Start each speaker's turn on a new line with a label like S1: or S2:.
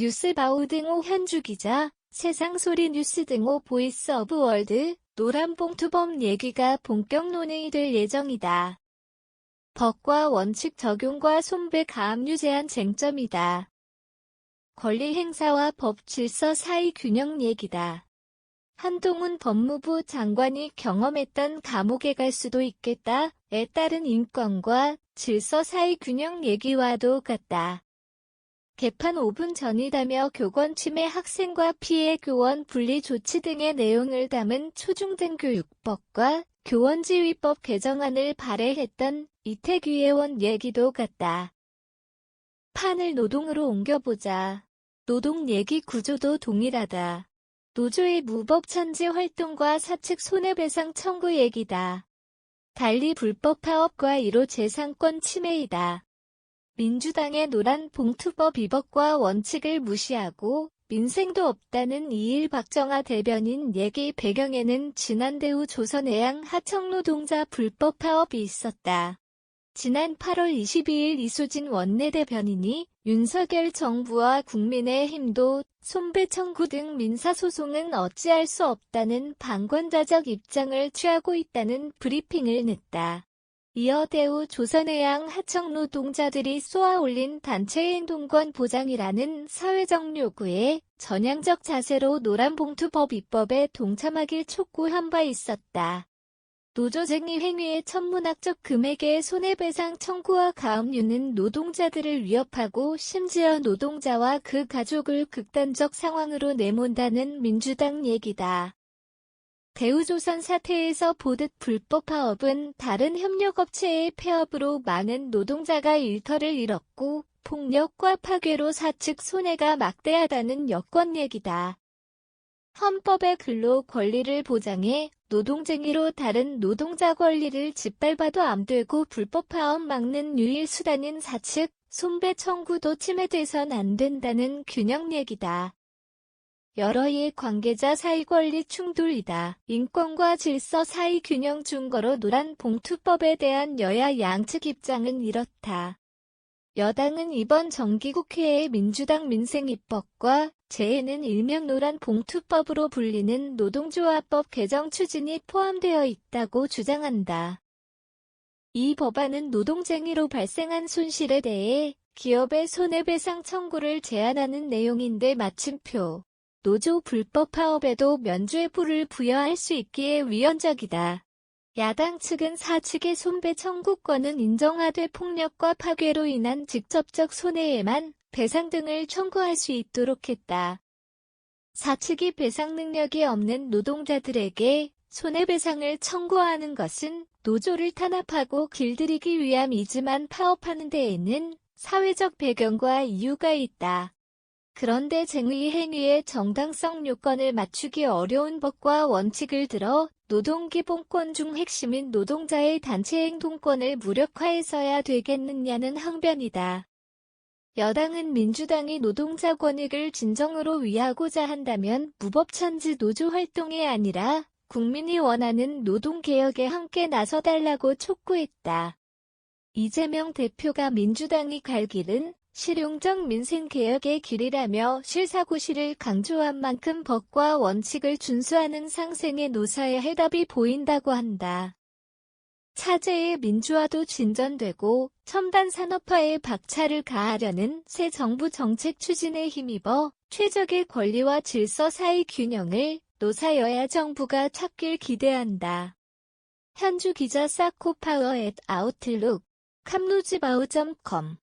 S1: 뉴스바우 등호 현주 기자, 세상소리 뉴스 등호 보이스 오브 월드, 노란봉투범 얘기가 본격 논의될 예정이다. 법과 원칙 적용과 손배 가압류 제한 쟁점이다. 권리 행사와 법 질서 사이 균형 얘기다. 한동훈 법무부 장관이 경험했던 감옥에 갈 수도 있겠다에 따른 인권과 질서 사이 균형 얘기와도 같다. 개판 5분 전이다며 교권 침해 학생과 피해 교원 분리 조치 등의 내용을 담은 초중등 교육법과 교원지휘법 개정안을 발의했던 이태규 의원 얘기도 같다. 판을 노동으로 옮겨보자. 노동 얘기 구조도 동일하다. 노조의 무법 천지 활동과 사측 손해배상 청구 얘기다. 달리 불법 파업과 1호 재산권 침해이다. 민주당의 노란 봉투법 위법과 원칙을 무시하고 민생도 없다는 이일 박정아 대변인 얘기 배경에는 지난 대우 조선해양 하청노동자 불법 파업이 있었다. 지난 8월 22일 이수진 원내대변인이 윤석열 정부와 국민의힘도 손배 청구 등 민사소송은 어찌할 수 없다는 방관자적 입장을 취하고 있다는 브리핑을 냈다. 이어 대우 조선해양 하청 노동자들이 쏘아올린 단체 행동권 보장이라는 사회적 요구에 전향적 자세로 노란봉투법 입법에 동참하길 촉구한 바 있었다. 노조쟁이 행위의 천문학적 금액의 손해배상 청구와 가압류는 노동자들을 위협하고 심지어 노동자와 그 가족을 극단적 상황으로 내몬다는 민주당 얘기다. 대우조선 사태에서 보듯 불법 파업은 다른 협력업체의 폐업으로 많은 노동자가 일터를 잃었고 폭력과 파괴로 사측 손해가 막대하다는 여권 얘기다. 헌법의 근로 권리를 보장해 노동쟁이로 다른 노동자 권리를 짓밟아도 안 되고 불법 파업 막는 유일 수단인 사측 손배 청구도 침해돼선 안 된다는 균형 얘기다. 여러 이해 관계자 사이 권리 충돌이다. 인권과 질서 사이 균형 증거로 노란 봉투법에 대한 여야 양측 입장은 이렇다. 여당은 이번 정기국회에 민주당 민생입법과 재해는 일명 노란 봉투법으로 불리는 노동조합법 개정 추진이 포함되어 있다고 주장한다. 이 법안은 노동쟁의로 발생한 손실에 대해 기업의 손해배상 청구를 제한하는 내용인데 마침표. 노조 불법 파업에도 면죄부를 부여할 수 있기에 위헌적이다. 야당 측은 사측의 손배 청구권은 인정하되 폭력과 파괴로 인한 직접적 손해에만 배상 등을 청구할 수 있도록 했다. 사측이 배상 능력이 없는 노동자들에게 손해배상을 청구하는 것은 노조를 탄압하고 길들이기 위함이지만 파업하는 데에는 사회적 배경과 이유가 있다. 그런데 쟁의 행위의 정당성 요건을 맞추기 어려운 법과 원칙을 들어 노동기본권 중 핵심인 노동자의 단체 행동권을 무력화해서야 되겠느냐는 항변이다. 여당은 민주당이 노동자 권익을 진정으로 위하고자 한다면 무법천지 노조 활동이 아니라 국민이 원하는 노동개혁에 함께 나서달라고 촉구했다. 이재명 대표가 민주당이 갈 길은 실용적 민생개혁의 길이라며 실사고시를 강조한 만큼 법과 원칙을 준수하는 상생의 노사의 해답이 보인다고 한다. 차제의 민주화도 진전되고 첨단 산업화에 박차를 가하려는 새 정부 정책 추진에 힘입어 최적의 권리와 질서 사이 균형을 노사 여야 정부가 찾길 기대한다. 현주 기자 사코파워 앳 아웃룩 캄루지바우.com